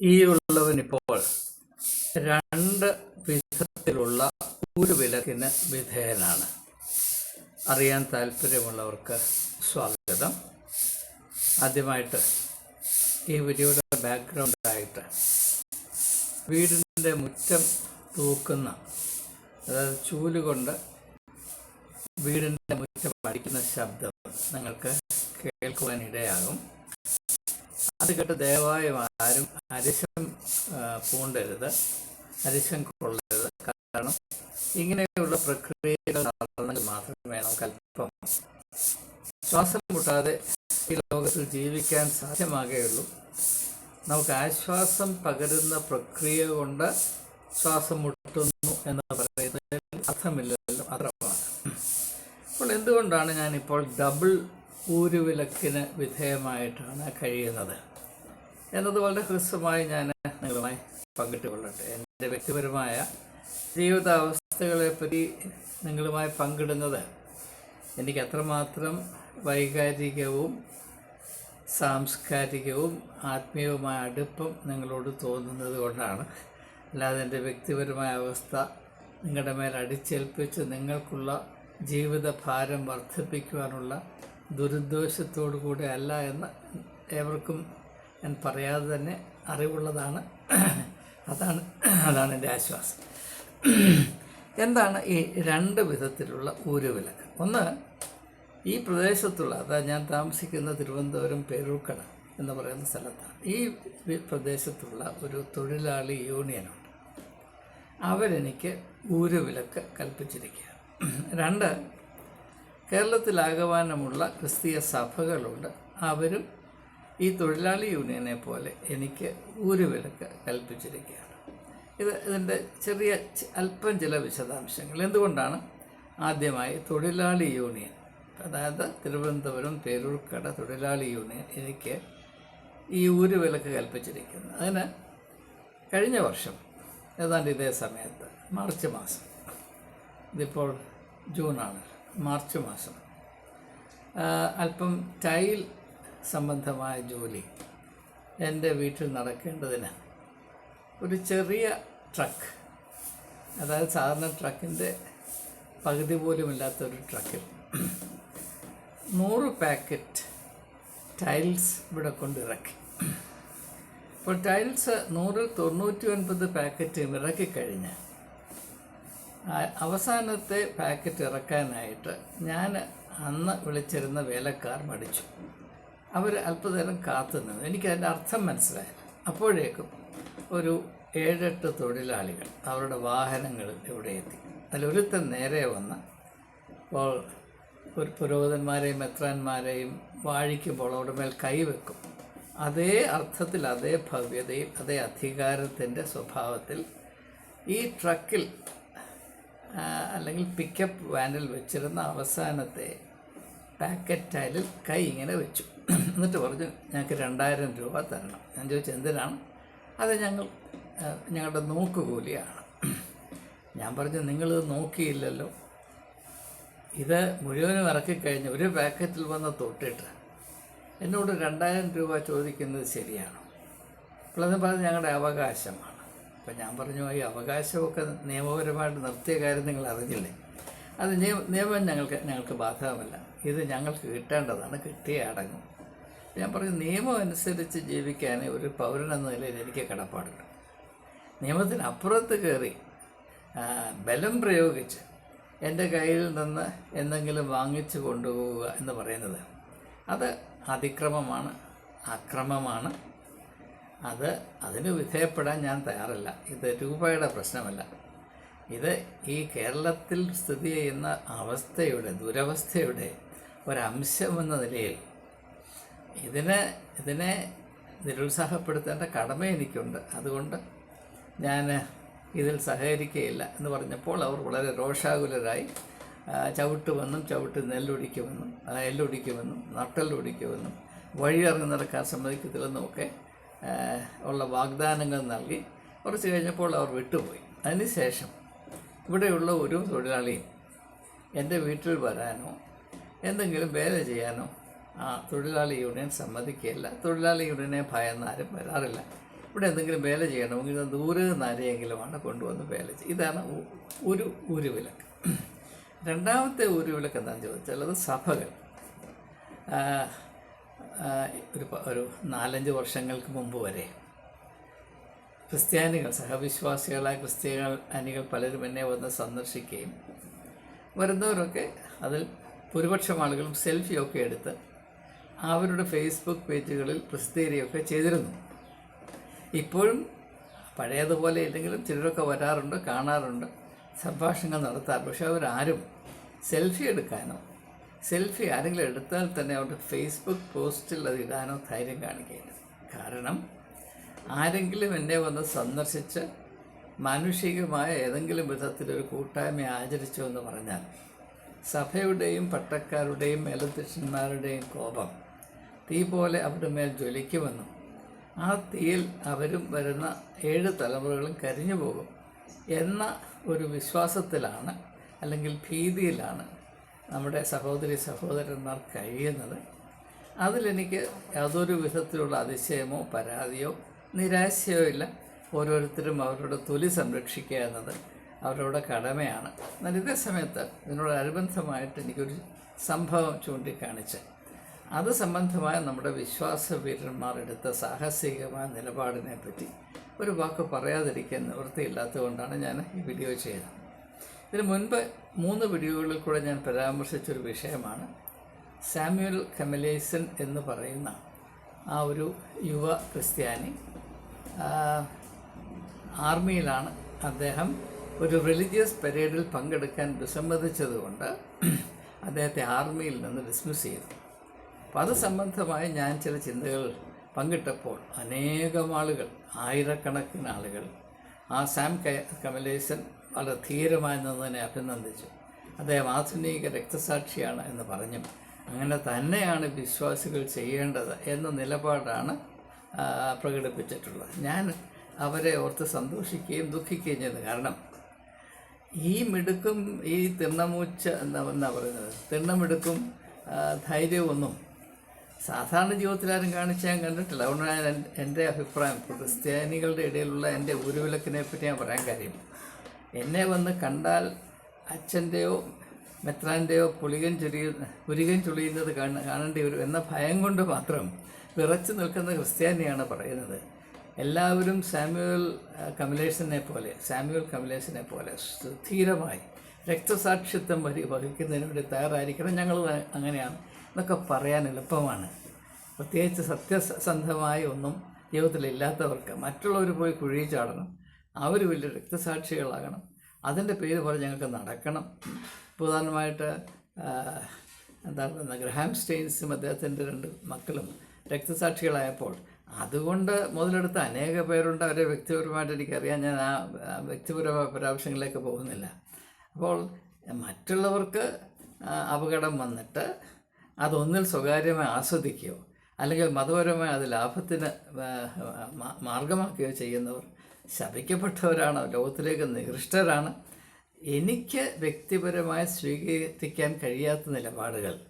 ഈ ഉള്ളവൻ ഇപ്പോൾ രണ്ട് വിധത്തിലുള്ള ഒരു വിലക്കിന് വിധേയനാണ്. അറിയാൻ താല്പര്യമുള്ളവർക്ക് സ്വാഗതം. ആദ്യമായിട്ട് ഈ വീഡിയോയുടെ ബാക്ക്ഗ്രൗണ്ടായിട്ട് വീടിന്റെ മുറ്റം തൂക്കുന്ന അതായത് ചൂലുകൊണ്ട് വീടിന്റെ മുറ്റം അടിക്കുന്ന ശബ്ദം നിങ്ങൾക്ക് കേൾക്കുവാൻ ഇടയാകും അത് കേട്ട് ദയവായി ആരും അരിശം പൂണ്ടരുത്. അരിശം കൊള്ളരുത്. കാരണം ഇങ്ങനെയുള്ള പ്രക്രിയകൾ നടന്നെങ്കിൽ മാത്രമേ നമുക്ക് അല്പം ശ്വാസം മുട്ടാതെ ഈ ലോകത്തിൽ ജീവിക്കാൻ സാധ്യമാകുകയുള്ളൂ. നമുക്ക് ആശ്വാസം പകരുന്ന പ്രക്രിയ കൊണ്ട് ശ്വാസം മുട്ടുന്നു എന്ന് പറയുന്നതിൽ അർത്ഥമില്ലല്ലോ. അത്രമാണ്. അപ്പോൾ എന്തുകൊണ്ടാണ് ഞാനിപ്പോൾ ഡബിൾ ഊരുവിലക്കിന് വിധേയമായിട്ടാണ് കഴിയുന്നത്? എന്നത് വളരെ ഹ്രസ്വമായി ഞാൻ നിങ്ങളുമായി പങ്കിട്ടുകൊള്ളട്ടെ. എന്റെ വ്യക്തിപരമായ ജീവിതാവസ്ഥകളെപ്പറ്റി നിങ്ങളുമായി പങ്കിടുന്നത് എനിക്ക് അത്രമാത്രം വൈകാരികവും സാംസ്കാരികവും ആത്മീയവുമായ അടുപ്പം നിങ്ങളോട് തോന്നുന്നത് കൊണ്ടാണ്. അല്ലാതെ എന്റെ വ്യക്തിപരമായ അവസ്ഥ നിങ്ങളുടെ മേൽ അടിച്ചേൽപ്പിച്ച് നിങ്ങൾക്കുള്ള ജീവിത ഭാരം വർദ്ധിപ്പിക്കുവാനുള്ള ദുരുദ്ദേശത്തോടു കൂടെ അല്ല എന്ന് ഏവർക്കും ഞാൻ പറയാതെ തന്നെ അറിവുള്ളതാണ്. അതാണ് അതാണ് എന്റെ ആശ്വാസം. എന്താണ് ഈ രണ്ട് വിധത്തിലുള്ള ഊരുവിലക്ക് ഒന്ന് ഈ പ്രദേശത്തുള്ള അതായത് ഞാൻ താമസിക്കുന്ന തിരുവനന്തപുരം പേരൂക്കട എന്ന് പറയുന്ന സ്ഥലത്താണ്. ഈ പ്രദേശത്തുള്ള ഒരു തൊഴിലാളി യൂണിയനുണ്ട്. അവരെനിക്ക് ഊരുവിലക്ക് കൽപ്പിച്ചിരിക്കുകയാണ്. രണ്ട് കേരളത്തിലാകമാനമുള്ള ക്രിസ്തീയ സഭകളുണ്ട്. അവരും ഈ തൊഴിലാളി യൂണിയനെ പോലെ എനിക്ക് ഒരു വിലക്ക് കൽപ്പിച്ചിരിക്കുകയാണ്. ഇത് ഇതിന്റെ ചെറിയ അല്പം ചില വിശദാംശങ്ങൾ. എന്തുകൊണ്ടാണ് ആദ്യമായി തൊഴിലാളി യൂണിയൻ അതായത് തിരുവനന്തപുരം പേരൂർക്കട തൊഴിലാളി യൂണിയൻ എനിക്ക് ഈ ഒരു വിലക്ക് കൽപ്പിച്ചിരിക്കുന്നു അതിന് കഴിഞ്ഞ വർഷം ഏതാണ്ട് ഇതേ സമയത്ത് മാർച്ച് മാസം ഇതിപ്പോൾ ജൂണാണ് മാർച്ച് മാസം അല്പം ടൈൽ സംബന്ധമായ ജോലി എന്റെ വീട്ടിൽ നടക്കേണ്ടതിന് ഒരു ചെറിയ ട്രക്ക്. അതായത് സാധാരണ ട്രക്കിന്റെ പകുതി പോലുമില്ലാത്ത ഒരു ട്രക്കിൽ നൂറ് പാക്കറ്റ് ടൈൽസ് ഇവിടെ കൊണ്ടിറക്കി ഇപ്പോൾ ടൈൽസ് നൂറിൽ തൊണ്ണൂറ്റി ഒൻപത് പാക്കറ്റ് ഇറക്കിക്കഴിഞ്ഞ് അവസാനത്തെ പാക്കറ്റ് ഇറക്കാനായിട്ട് ഞാൻ അന്ന് വിളിച്ചിരുന്ന വേലക്കാർ മടിച്ചു. അവർ അല്പനേരം കാത്തു നിന്നു. എനിക്കതിന്റെ അർത്ഥം മനസ്സിലായില്ല. അപ്പോഴേക്കും ഒരു ഏഴെട്ട് തൊഴിലാളികൾ അവരുടെ വാഹനങ്ങൾ ഇവിടെ എത്തി. അതിലൊരുത്തൻ നേരെ വന്ന് അപ്പോൾ ഒരു പുരോഹിതന്മാരെയും മെത്രാന്മാരെയും വാഴിക്കുമ്പോൾ അവിടെ മേൽ കൈവെക്കും അതേ അർത്ഥത്തിൽ അതേ ഭവ്യതയിൽ അതേ അധികാരത്തിന്റെ സ്വഭാവത്തിൽ ഈ ട്രക്കിൽ അല്ലെങ്കിൽ പിക്കപ്പ് വാനിൽ വെച്ചിരുന്ന അവസാനത്തെ പാക്കറ്റ് കൈ ഇങ്ങനെ വെച്ചു. എന്നിട്ട് പറഞ്ഞു ഞങ്ങൾക്ക് രണ്ടായിരം രൂപ തരണം. ഞാൻ ചോദിച്ചു എന്തിനാണ്? അത് ഞങ്ങൾ ഞങ്ങളുടെ നോക്കുകൂലിയാണ് ഞാൻ പറഞ്ഞു നിങ്ങൾ നോക്കിയില്ലല്ലോ. ഇത് മുഴുവനും ഇറക്കിക്കഴിഞ്ഞ് ഒരു പാക്കറ്റിൽ വന്ന് തൊട്ടിട്ട് എന്നോട് രണ്ടായിരം രൂപ ചോദിക്കുന്നത് ശരിയാണോ. പറഞ്ഞു പറഞ്ഞ് ഞങ്ങളുടെ അവകാശമാണ്. അപ്പം ഞാൻ പറഞ്ഞു ഈ അവകാശമൊക്കെ നിയമപരമായിട്ട് നിർത്തിയ കാര്യം നിങ്ങൾ അറിഞ്ഞില്ലേ? അത് നിയമം ഞങ്ങൾക്ക് ഞങ്ങൾക്ക് ബാധകമല്ല. ഇത് ഞങ്ങൾക്ക് കിട്ടേണ്ടതാണ് കിട്ടിയേ അടങ്ങും. ഞാൻ പറഞ്ഞു നിയമം അനുസരിച്ച് ജീവിക്കാൻ ഒരു പൗരൻ എന്ന നിലയിൽ എനിക്ക് കടപ്പാടുണ്ട്. നിയമത്തിനപ്പുറത്ത് കയറി ബലം പ്രയോഗിച്ച് എന്റെ കയ്യിൽ നിന്ന് എന്തെങ്കിലും വാങ്ങിച്ചു കൊണ്ടുപോവുക എന്ന് പറയുന്നത് അത് അതിക്രമമാണ് അക്രമമാണ്. അത് അതിന് വിധേയപ്പെടാൻ ഞാൻ തയ്യാറല്ല. ഇത് രൂപയുടെ പ്രശ്നമല്ല. ഇത് ഈ കേരളത്തിൽ സ്ഥിതി ചെയ്യുന്ന അവസ്ഥയുടെ ദുരവസ്ഥയുടെ ഒരംശമെന്ന നിലയിൽ ഇതിനെ ഇതിനെ നിരുത്സാഹപ്പെടുത്തേണ്ട കടമ എനിക്കുണ്ട്. അതുകൊണ്ട് ഞാൻ ഇതിൽ സഹകരിക്കുകയില്ല എന്ന് പറഞ്ഞപ്പോൾ അവർ വളരെ രോഷാകുലരായി ചവിട്ടുമെന്നും ചവിട്ട് നെല്ലൊടിക്കുമെന്നും എല്ലൊടിക്കുമെന്നും നട്ടല്ലൊടിക്കുമെന്നും വഴിയിറങ്ങി നടക്കാൻ സമ്മതിക്കത്തില്ലെന്നും ഒക്കെ ഉള്ള വാഗ്ദാനങ്ങൾ നൽകി കുറച്ച് കഴിഞ്ഞപ്പോൾ അവർ വിട്ടുപോയി. അതിനുശേഷം ഇവിടെയുള്ള ഒരു തൊഴിലാളിയും എന്റെ വീട്ടിൽ വരാനോ എന്തെങ്കിലും വേല ചെയ്യാനോ? ആ തൊഴിലാളി യൂണിയൻ സമ്മതിക്കുകയില്ല തൊഴിലാളി യൂണിയനെ ഭയന്ന് ആരും വരാറില്ല. ഇവിടെ എന്തെങ്കിലും വേല ചെയ്യണമെങ്കിൽ ദൂരെ നിന്ന് ആരെയെങ്കിലുമാണ് കൊണ്ടുവന്ന് വേല ചെയ്യുക ഇതാണ് ഒരു ഒരു വിലക്ക് രണ്ടാമത്തെ ഊരുവിലക്ക് എന്താണെന്ന് ചോദിച്ചാൽ അത് സഭകൾ. ഒരു ഒരു നാലഞ്ച് വർഷങ്ങൾക്ക് മുമ്പ് വരെ ക്രിസ്ത്യാനികൾ സഹവിശ്വാസികളായ ക്രിസ്ത്യാനികൾ പലരും എന്നെ വന്ന് സന്ദർശിക്കുകയും വരുന്നവരൊക്കെ അതിൽ ഭൂരിപക്ഷം ആളുകളും സെൽഫിയൊക്കെ എടുത്ത് അവരുടെ ഫേസ്ബുക്ക് പേജുകളിൽ പ്രസിദ്ധീകരിക്കുകയൊക്കെ ചെയ്തിരുന്നു. ഇപ്പോഴും പഴയതുപോലെ ഇല്ലെങ്കിലും ചിലരൊക്കെ വരാറുണ്ട് കാണാറുണ്ട് സംഭാഷണങ്ങൾ നടത്താറുണ്ട്. പക്ഷെ അവരാരും സെൽഫി എടുക്കാനോ സെൽഫി ആരെങ്കിലും എടുത്താൽ തന്നെ അവരുടെ ഫേസ്ബുക്ക് പോസ്റ്റിൽ അത് ഇടാനോ ധൈര്യം കാണിക്കുകയില്ല കാരണം ആരെങ്കിലും എന്നെ വന്ന് സന്ദർശിച്ച് മാനുഷികമായ ഏതെങ്കിലും വിധത്തിലൊരു കൂട്ടായ്മ ആചരിച്ചു എന്ന് പറഞ്ഞാൽ സഭയുടെയും പട്ടക്കാരുടെയും മേലധ്യക്ഷന്മാരുടെയും കോപം. തീ പോലെ അവരുടെ മേൽ ജ്വലിക്കുമെന്നും ആ തീയിൽ അവരും വരുന്ന ഏഴ് തലമുറകളും കരിഞ്ഞു പോകും എന്ന ഒരു വിശ്വാസത്തിലാണ് അല്ലെങ്കിൽ ഭീതിയിലാണ് നമ്മുടെ സഹോദരി സഹോദരന്മാർ കഴിയുന്നത്. അതിലെനിക്ക് യാതൊരു വിധത്തിലുള്ള അതിശയമോ പരാതിയോ നിരാശയോ ഇല്ല. ഓരോരുത്തരും അവരുടെ തൊലി സംരക്ഷിക്കുക എന്നത് അവരുടെ കടമയാണ്. എന്നാൽ ഇതേ സമയത്ത് ഇതിനോടനുബന്ധമായിട്ട് എനിക്കൊരു സംഭവം ചൂണ്ടിക്കാണിച്ച്. അത് സംബന്ധമായ നമ്മുടെ വിശ്വാസ വീരന്മാർ എടുത്ത സാഹസികമായ നിലപാടിനെ പറ്റി ഒരു വാക്ക് പറയാതിരിക്കാൻ നിവൃത്തിയില്ലാത്തതുകൊണ്ടാണ് ഞാൻ ഈ വീഡിയോ ചെയ്തത്. ഇതിനു മുൻപ് മൂന്ന് വീഡിയോകളിൽ കൂടെ ഞാൻ പരാമർശിച്ചൊരു വിഷയമാണ്. സാമ്യുവൽ കമലേസൻ എന്ന് പറയുന്ന ആ ഒരു യുവ ക്രിസ്ത്യാനി ആർമിയിലാണ് അദ്ദേഹം ഒരു റിലീജിയസ് പരേഡിൽ പങ്കെടുക്കാൻ വിസമ്മതിച്ചതുകൊണ്ട് അദ്ദേഹത്തെ ആർമിയിൽ നിന്ന് ഡിസ്മിസ് ചെയ്തു. അപ്പോൾ അത് സംബന്ധമായി ഞാൻ ചില ചിന്തകൾ പങ്കിട്ടപ്പോൾ അനേകം ആളുകൾ ആയിരക്കണക്കിന് ആളുകൾ ആ സാം കമലേശൻ വളരെ ധീരമായി നിന്നതിനെ അഭിനന്ദിച്ചു. അദ്ദേഹം ആധുനിക രക്തസാക്ഷിയാണ് എന്ന് പറഞ്ഞു അങ്ങനെ തന്നെയാണ് വിശ്വാസികൾ ചെയ്യേണ്ടത് എന്ന നിലപാടാണ് പ്രകടിപ്പിച്ചിട്ടുള്ളത്. ഞാൻ അവരെ ഓർത്ത് സന്തോഷിക്കുകയും ദുഃഖിക്കുകയും ചെയ്തു. കാരണം ഈ മിടുക്കും ഈ തിണ്ണമൂച്ച എന്താ എന്താ പറയുന്നത്? തിണ്ണമിടുക്കും ധൈര്യമൊന്നും സാധാരണ ജീവിതത്തിൽ ആരും കാണിച്ച് ഞാൻ കണ്ടിട്ടില്ല. അതുകൊണ്ടാണ് എന്റെ- അഭിപ്രായം. ക്രിസ്ത്യാനികളുടെ ഇടയിലുള്ള എന്റെ ഉരുവിലക്കിനെ പറ്റി ഞാൻ പറയാൻ കാര്യം എന്നെ വന്ന് കണ്ടാൽ അച്ഛന്റെയോ മെത്രാന്റെയോ പുളികൻ ചൊരിയ പുരികൻ ചൊളിയുന്നത് കാണ കാണേണ്ടി വരും എന്ന ഭയം കൊണ്ട് മാത്രം വിറച്ചു നിൽക്കുന്ന ക്രിസ്ത്യാനിയാണ് പറയുന്നത്. എല്ലാവരും സാമ്യുവൽ കമലേഷനെ പോലെ സാമ്യുവൽ കമലേഷനെ പോലെ സുധീരമായി രക്തസാക്ഷിത്വം വരി വഹിക്കുന്നതിന് വേണ്ടി തയ്യാറായിരിക്കണം ഞങ്ങൾ അങ്ങനെയാണ്. എന്നൊക്കെ പറയാൻ എളുപ്പമാണ്. പ്രത്യേകിച്ച് സത്യസന്ധമായ ഒന്നും ജീവിതത്തിൽ ഇല്ലാത്തവർക്ക് മറ്റുള്ളവർ പോയി കുഴി ചാടണം. അവർ വലിയ രക്തസാക്ഷികളാകണം. അതിന്റെ പേര് പോലെ ഞങ്ങൾക്ക് നടക്കണം. പ്രധാനമായിട്ട് ആ, എന്താ പറയുക ഗ്രഹാം സ്റ്റെയിൻസും അദ്ദേഹത്തിന്റെ രണ്ട് മക്കളും രക്തസാക്ഷികളായപ്പോൾ അതുകൊണ്ട് മുതലെടുത്ത അനേക പേരുണ്ട് അവരെ വ്യക്തിപരമായിട്ട് എനിക്കറിയാം. ഞാൻ ആ വ്യക്തിപരമായ പരാമർശങ്ങളിലേക്ക് പോകുന്നില്ല. അപ്പോൾ മറ്റുള്ളവർക്ക് അപകടം വന്നിട്ട് അതൊന്നിൽ സ്വകാര്യമായി ആസ്വദിക്കുകയോ അല്ലെങ്കിൽ മതപരമായി അത് ലാഭത്തിന് മാർഗമാക്കുകയോ ചെയ്യുന്നവർ ശപിക്കപ്പെട്ടവരാണ് ലോകത്തിലേക്ക് നികൃഷ്ടരാണ്. എനിക്ക് വ്യക്തിപരമായി സ്വീകരിക്കാൻ കഴിയാത്ത നിലപാടുകൾ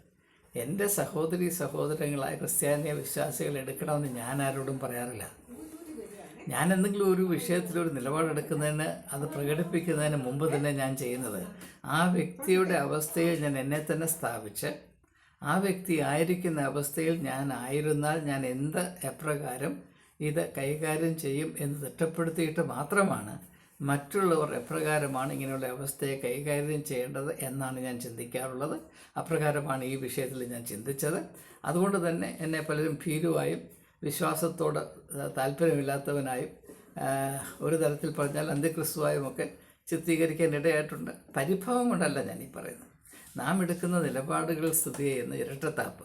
എന്റെ സഹോദരി സഹോദരങ്ങളായ ക്രിസ്ത്യാനിയ വിശ്വാസികൾ എടുക്കണമെന്ന് ഞാൻ ആരോടും പറയാറില്ല. ഞാൻ എന്തെങ്കിലും ഒരു വിഷയത്തിൽ ഒരു നിലപാടെടുക്കുന്നതിന് അത് പ്രകടിപ്പിക്കുന്നതിന് മുമ്പ് തന്നെ ഞാൻ ചെയ്യുന്നത്. ആ വ്യക്തിയുടെ അവസ്ഥയിൽ ഞാൻ എന്നെ തന്നെ സ്ഥാപിച്ച് ആ വ്യക്തി ആയിരിക്കുന്ന അവസ്ഥയിൽ ഞാൻ ആയിരുന്നാൽ ഞാൻ എന്ത് എപ്രകാരം ഇത് കൈകാര്യം ചെയ്യും എന്ന് തിട്ടപ്പെടുത്തിയിട്ട് മാത്രമാണ് മറ്റുള്ളവർ എപ്രകാരമാണ് ഇങ്ങനെയുള്ള അവസ്ഥയെ കൈകാര്യം ചെയ്യേണ്ടത് എന്നാണ് ഞാൻ ചിന്തിക്കാറുള്ളത്. അപ്രകാരമാണ് ഈ വിഷയത്തിൽ ഞാൻ ചിന്തിച്ചത്. അതുകൊണ്ട് തന്നെ എന്നെ പലരും ഭീരുവായും വിശ്വാസത്തോട് താല്പര്യമില്ലാത്തവനായും ഒരു തരത്തിൽ പറഞ്ഞാൽ അന്ത്യക്രിസ്തുവായും ഒക്കെ ചിത്രീകരിക്കാൻ ഇടയായിട്ടുണ്ട്. പരിഭവം കൊണ്ടല്ല ഞാൻ ഈ പറയുന്നത്. നാം എടുക്കുന്ന നിലപാടുകൾ സ്ഥിതി ചെയ്യുന്ന ഇരട്ടത്താപ്പ്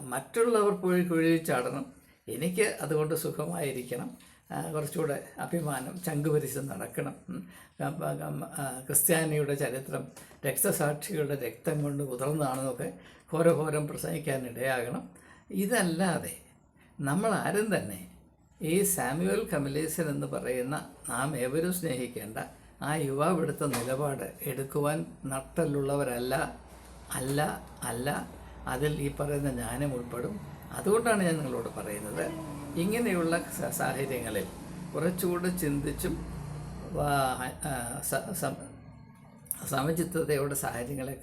മറ്റുള്ളവർ പോയി കുഴിയിൽ ചാടണം. എനിക്ക് അതുകൊണ്ട് സുഖമായിരിക്കണം. കുറച്ചുകൂടെ അഭിമാനം ചങ്കുപരിശം നടക്കണം. ക്രിസ്ത്യാനിയുടെ ചരിത്രം രക്തസാക്ഷികളുടെ രക്തം കൊണ്ട് ഉതർന്നതാണെന്നൊക്കെ ഘോരഘോരം പ്രസംഗിക്കാൻ ഇടയാകണം ഇതല്ലാതെ നമ്മൾ ആരും തന്നെ ഈ സാമ്യുവൽ കമലേസൻ എന്ന് പറയുന്ന നാം ഏവരും സ്നേഹിക്കേണ്ട ആ യുവാവ് എടുത്ത നിലപാട് എടുക്കുവാൻ നട്ടലുള്ളവരല്ല അല്ല അല്ല. അതിൽ ഈ പറയുന്ന ഞാനും ഉൾപ്പെടും. അതുകൊണ്ടാണ് ഞാൻ നിങ്ങളോട് പറയുന്നത്. ഇങ്ങനെയുള്ള സാഹചര്യങ്ങളിൽ കുറച്ചുകൂടെ ചിന്തിച്ചും സമചിത്തതയോടെ സാഹചര്യങ്ങളെ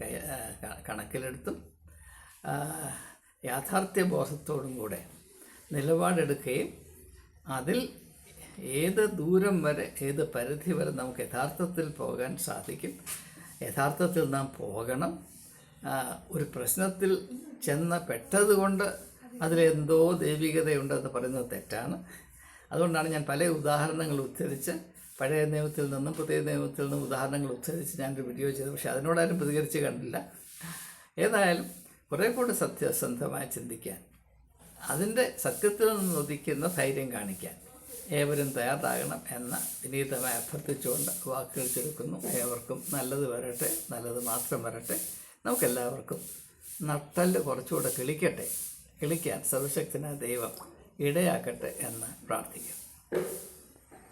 കണക്കിലെടുത്തും യാഥാർത്ഥ്യ യാഥാർത്ഥ്യബോധത്തോടും കൂടെ നിലപാടെടുക്കുകയും അതിൽ ഏത് ദൂരം വരെ ഏത് പരിധി വരെ നമുക്ക് യഥാർത്ഥത്തിൽ പോകാൻ സാധിക്കും യഥാർത്ഥത്തിൽ നാം പോകണം ഒരു പ്രശ്നത്തിൽ ചെന്ന പെട്ടതുകൊണ്ട് അതിലെന്തോ ദൈവികതയുണ്ടെന്ന് പറയുന്നത് തെറ്റാണ്. അതുകൊണ്ടാണ് ഞാൻ പല ഉദാഹരണങ്ങൾ ഉദ്ധരിച്ച് പഴയ നിയമത്തിൽ നിന്നും പുതിയ നിയമത്തിൽ നിന്നും ഉദാഹരണങ്ങൾ ഉദ്ധരിച്ച് ഞാനൊരു വീഡിയോ ചെയ്തു പക്ഷേ അതിനോടാരും പ്രതികരിച്ച് കണ്ടില്ല. ഏതായാലും കുറേ കൂടെ സത്യസന്ധമായി ചിന്തിക്കാൻ അതിന്റെ സത്യത്തിൽ നിന്ന് ഉദിക്കുന്ന ധൈര്യം കാണിക്കാൻ ഏവരും തയ്യാറാകണം എന്ന വിനീതമായി അഭ്യർത്ഥിച്ചുകൊണ്ട് വാക്കുകൾ ചുരുക്കുന്നു. ഏവർക്കും നല്ലത് വരട്ടെ നല്ലത് മാത്രം വരട്ടെ. നമുക്കെല്ലാവർക്കും നട്ടൽ കുറച്ചുകൂടെ കിളിക്കട്ടെ. കിളിക്കാൻ സർവശക്തനായ ദൈവം ഇടയാക്കട്ടെ എന്ന് പ്രാർത്ഥിക്കും